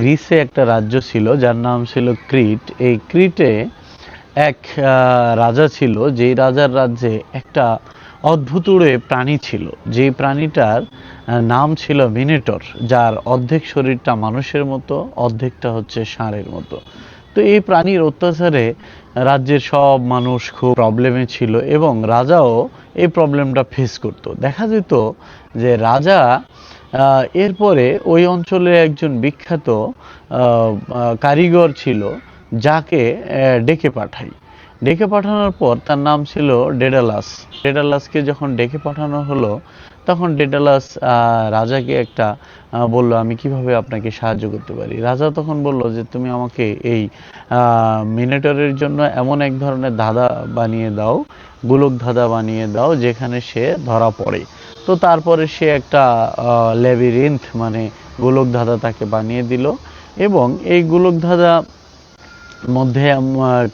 গ্রিসে একটা রাজ্য ছিল, যার নাম ছিল ক্রিট। এই ক্রিটে এক রাজা ছিল, যেই রাজার রাজ্যে একটা অদ্ভুতুড়ে প্রাণী ছিল। যেই প্রাণীটার নাম ছিল মিনেটর, যার অর্ধেক শরীরটা মানুষের মতো, অর্ধেকটা হচ্ছে ষাঁড়ের মতো। তো এই প্রাণীর অত্যাচারে রাজ্যের সব মানুষ খুব প্রবলেমে ছিল এবং রাজাও এই প্রবলেমটা ফেস করত। দেখা যেত যে রাজা এরপরে ওই অঞ্চলে একজন বিখ্যাত কারিগর ছিল, যাকে ডেকে পাঠাই। ডেকে পাঠানোর পর তার নাম ছিল ডেডালাস। ডেডালাসকে যখন ডেকে পাঠানো হলো, তখন ডেডালাস রাজাকে একটা বলল, আমি কীভাবে আপনাকে সাহায্য করতে পারি? রাজা তখন বলল যে, তুমি আমাকে এই মিনেটরের জন্য এমন এক ধরনের ধাঁধা বানিয়ে দাও, গোলক ধাঁধা বানিয়ে দাও, যেখানে সে ধরা পড়ে। তো তারপরে সে একটা লেবিরিন্থ মানে গোলক ধাঁধা তাকে বানিয়ে দিল। এবং এই গোলক ধাঁধা মধ্যে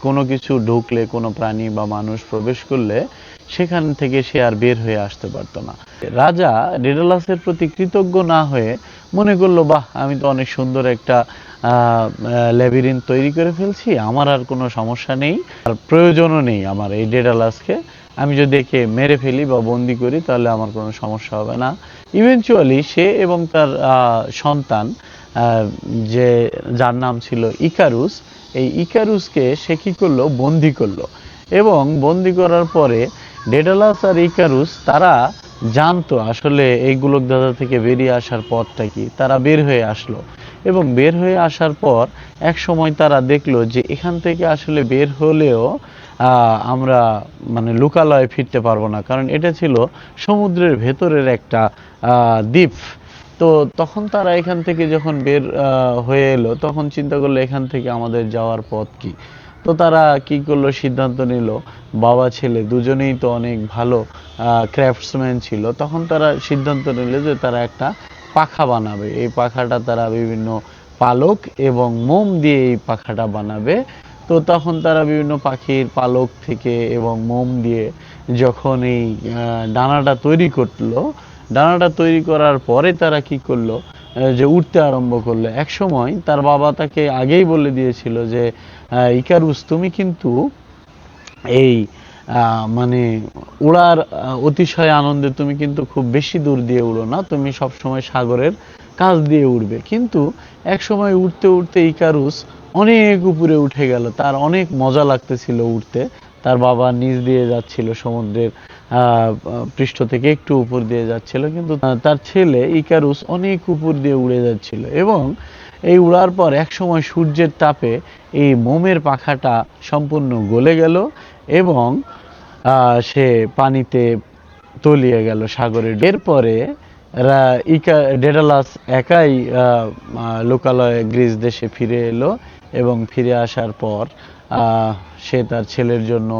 কোনো কিছু ঢুকলে, কোনো প্রাণী বা মানুষ প্রবেশ করলে, সেখান থেকে সে আর বের হয়ে আসতে পারতো না। রাজা ডেডালাসের প্রতি কৃতজ্ঞ না হয়ে মনে করল, বাহ, আমি তো অনেক সুন্দর একটা ল্যাবিরিন তৈরি করে ফেলছি, আমার আর কোনো সমস্যা নেই, আর প্রয়োজনও নেই আমার এই ডেডালাসকে। আমি যদি একে মেরে ফেলি বা বন্দি করি, তাহলে আমার কোনো সমস্যা হবে না। ইভেনচুয়ালি সে এবং তার সন্তান যে, যার নাম ছিল ইকারুস এই ইকারুসকে সে কি করল? বন্দি করল। এবং বন্দি করার পরে ডেডালাস আর ইকারুস তারা জানতো আসলে এই গোলক দাদা থেকে বেরিয়ে আসার পথটা কি। তারা বের হয়ে আসলো। এবং বের হয়ে আসার পর এক সময় তারা দেখল যে এখান থেকে আসলে বের হলেও আমরা মানে লোকালয়ে ফিরতে পারব না। কারণ এটা ছিল সমুদ্রের ভেতরের একটা দ্বীপ। তো তখন তারা এখান থেকে যখন বের হয়ে এলো, তখন চিন্তা করল এখান থেকে আমাদের যাওয়ার পথ কি? তো তারা কি করল? সিদ্ধান্ত নিল, বাবা, ছেলে দুজনেই তো অনেক ভালো ক্রাফটসম্যান ছিল। তখন তারা সিদ্ধান্ত নিল যে তারা একটা পাখা বানাবে। এই পাখাটা তারা বিভিন্ন পালক এবং মোম দিয়ে এই পাখাটা বানাবে। তো তখন তারা বিভিন্ন পাখির পালক থেকে এবং মোম দিয়ে যখন এই ডানাটা তৈরি করল, ডানাটা তৈরি করার পরে তারা কি করল যে উঠতে আরম্ভ করল। এক সময় তার বাবা তাকে আগেই বলে দিয়েছিল যে ইকারুস, তুমি কিন্তু এই মানে উড়ার অতিশয় আনন্দে তুমি কিন্তু খুব বেশি দূর দিয়ে উড়ো না, তুমি সব সময় সাগরের কাছ দিয়ে উড়বে। কিন্তু এক সময় উঠতে উঠতে ইকারুস অনেক উপরে উঠে গেল। তার অনেক মজা লাগতেছিল উঠতে তার বাবা নিচ দিয়ে যাচ্ছিল সমুদ্রের পৃষ্ঠ থেকে একটু উপর দিয়ে যাচ্ছিল। কিন্তু তার ছেলে ইকারুস অনেক উপর দিয়ে উড়ে যাচ্ছিল এবং এই উড়ার পর এক সময় সূর্যের তাপে এই মোমের পাখাটা সম্পূর্ণ গলে গেল এবং সে পানিতে তলিয়ে গেল সাগরে। এরপরে ইকা ডেডালাস একাই লোকালয়ে গ্রিস দেশে ফিরে এলো এবং ফিরে আসার পর সে তার ছেলের জন্য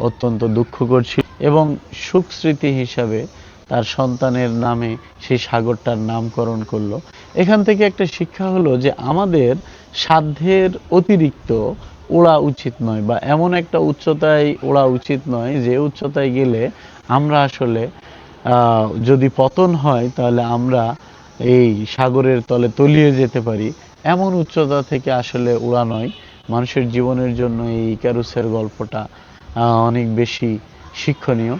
অত্যন্ত দুঃখ করছিল এবং সুখ স্মৃতি হিসাবে তার সন্তানের নামে সেই সাগরটার নামকরণ করল। এখান থেকে একটা শিক্ষা হলো যে আমাদের সাধ্যের অতিরিক্ত ওড়া উচিত নয় বা এমন একটা উচ্চতায় ওড়া উচিত নয় যে উচ্চতায় গেলে আমরা আসলে যদি পতন হয়, তাহলে আমরা এই সাগরের তলে তলিয়ে যেতে পারি। এমন উচ্চতা থেকে আসলে উড়া নয়। মানুষের জীবনের জন্য এই ইকারুসের গল্পটা অনেক বেশি শিক্ষণীয়।